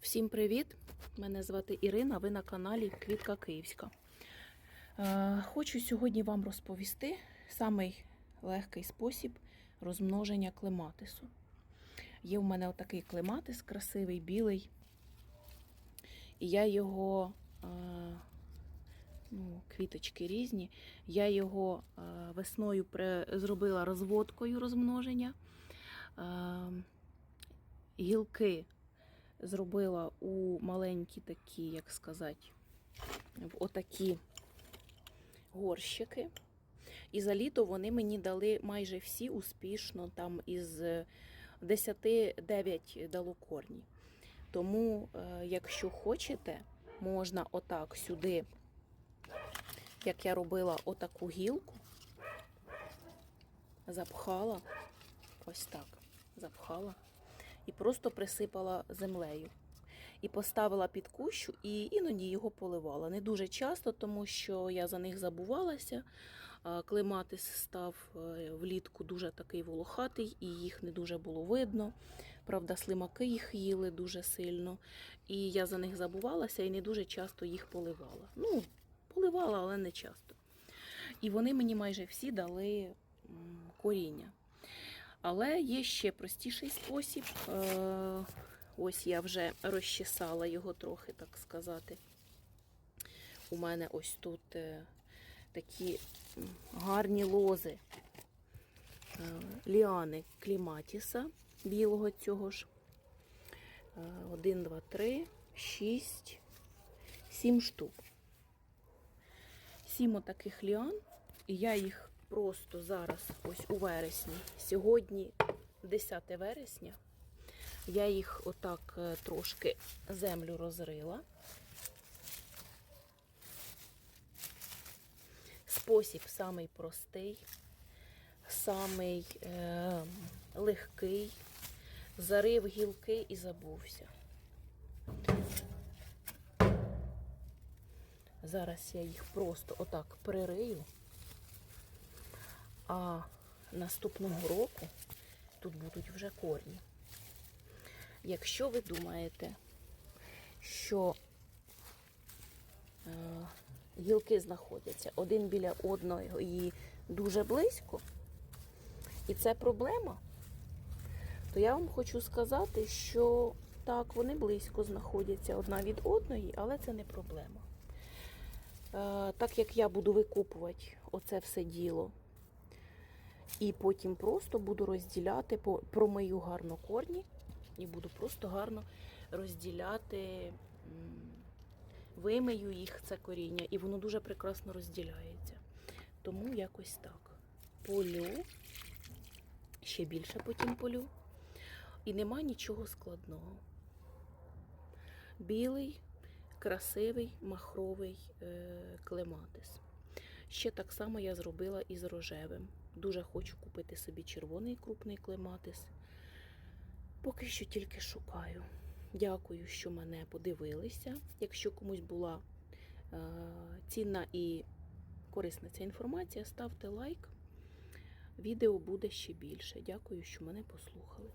Всім привіт! Мене звати Ірина, ви на каналі Квітка Київська. Е, Хочу сьогодні вам розповісти самий легкий спосіб розмноження клематису. Є в мене отакий клематис, красивий, білий. І я його, е, ну, квіточки різні, я його е, весною зробила розводкою розмноження. Гілки зробила у маленькі такі, як сказати, в отакі горщики. І за літо вони мені дали майже всі успішно, там із 10 9 дало корні. Тому, е, якщо хочете, можна отак сюди, як я робила отаку гілку, запхала, ось так, запхала і просто присипала землею. І поставила під кущу, і іноді його поливала. Не дуже часто, тому що я за них забувалася. А Клематис став е, влітку дуже такий волохатий, і їх не дуже було видно. Правда, слимаки їх їли дуже сильно. І я за них забувалася і не дуже часто їх поливала. Ну, поливала, але не часто. І вони мені майже всі дали коріння. Але є ще простіший спосіб. Е, Ось я вже розчесала його трохи, так сказати. У мене ось тут е, такі гарні лози е, ліани кліматіса білого цього ж. Е, Один, два, три, шість, сім штук. Сім отаких ліан, і я їх просто зараз, ось у вересні, сьогодні 10 вересня, я їх отак е, трошки землю розрила. Спосіб самий простий, самий е, легкий. Зарив гілки і забувся. Зараз я їх просто отак пририю. А наступного року тут будуть вже корні. Якщо ви думаєте, що е, гілки знаходяться один біля одного і дуже близько, і це проблема, то я вам хочу сказати, що так, вони близько знаходяться одна від одної, але це не проблема. Е, Так як я буду викупувати оце все діло, і потім просто буду розділяти, промию гарно корні і буду просто гарно розділяти, вимию їх це коріння, і воно дуже прекрасно розділяється. Тому якось так. Полю, ще більше потім полю. І нема нічого складного. Білий, красивий, махровий е, клематис. Ще так само я зробила і з рожевим. Дуже хочу купити собі червоний крупний клематис. Поки що тільки шукаю. Дякую, що мене подивилися. Якщо комусь була е, цінна і корисна ця інформація, ставте лайк. Відео буде ще більше. Дякую, що мене послухали.